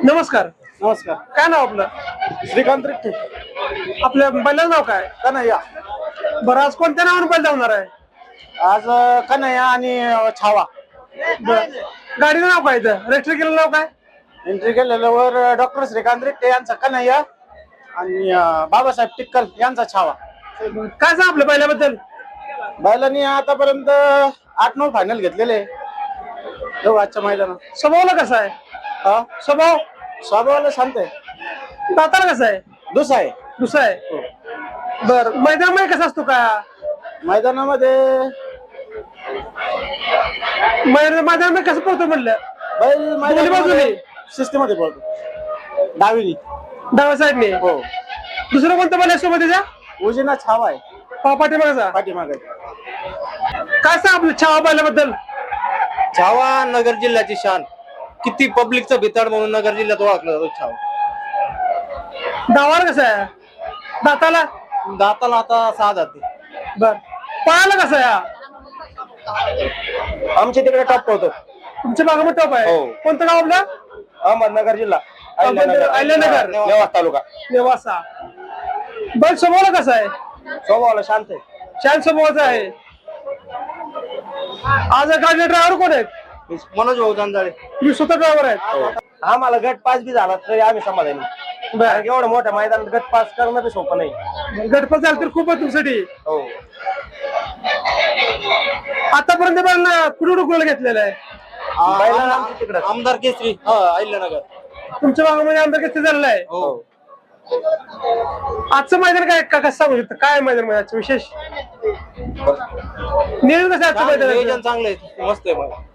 नमस्कार. नमस्कार. काय नाव आपलं? श्रीकांत रिट्टे आपल्या बैलाचं नाव काय? कन्हैया. बरं आज कोणत्या नावाने बैल धावणार आहे? आज अं, कन्हैया आणि अं, छावा. बरं. गाडीचं नाव काय इथं? रजिस्टर केलेलं नाव काय? एंट्री केलेल्यावर डॉक्टर श्रीकांत रिट्टे यांचा कन्हैया आणि अं, बाबासाहेब टिक्कल यांचा छावा. काय सांग आपल्या बैलाबद्दल? बैलांनी आतापर्यंत आठ नऊ फायनल घेतलेले. जाऊ आजच्या मैदानात. स्वभावला कसा आहे? स्वभाव स्वभावाला शांत आहे. दाताला कसा आहे? दुसरा आहे. दुसरा आहे? बर. मैदानामध्ये कसा असतो का? मैदानामध्ये मैदान- मैदानामध्ये कसं पळतो म्हणलं? बैल बाजूने. मैदानामध्ये शिस्तीमध्ये पडतो डावीनी. डाव्या साईडने? हो. दुसरं कोणतं बैल आहे सोबत त्याच्या उजिना छावा आहे. पा- पाठीमागचा? पाठीमागे काय सांग आपल्या छावा बैलाबद्दल? छावा नगर जिल्ह्याची शान. किती पब्लिकचं भिताड म्हणून नगर जिल्ह्यात ओळखला जातो छावा डावाला कसा आहे? दाताला? दाताला आता सहा जाते बर. पळायला कसा आहे? आमच्या तिकडे टॉप होतो. तुमच्या भागामध्ये टॉप आहे? हो. कोणतं गाव आपलं? अहमदनगर जिल्हा. अहमदनगर, अहिल्यानगर. नेवास तालुका. नेवासा. बैल स्वभावला कसा आहे? स्वभावाला शांत आहे. शांत स्वभावाचा आहे. आज गाडी ड्रायव्हर कोण आहेत? मनोज भाऊ जांजाळे. तुम्ही स्वतः ड्रायव्हर आहेत? आम्हाला गट पास बी झाला तरी आम्ही समाधानी. बर. एवढं मोठ्या मैदानात गट पास करणं बी सोपं नाही. गणपत झालं तर खूपच तुमच्यासाठी. हो. आतापर्यंत बैल कुठे कुठे घेतलेलं आहे? तिकडं. आमदार केसरी. हा अहिल्यानगर. तुमच्या भागामध्ये आमदार किती झालेलं आहे? हो. आजचं मैदान काय का कसं सांगू शकता? काय मैदान म्हणजे आजचं? विशेष? नियोजन कसं आहे आजचं नियोजन मैदान चांगलं आहे. मस्त आहे मला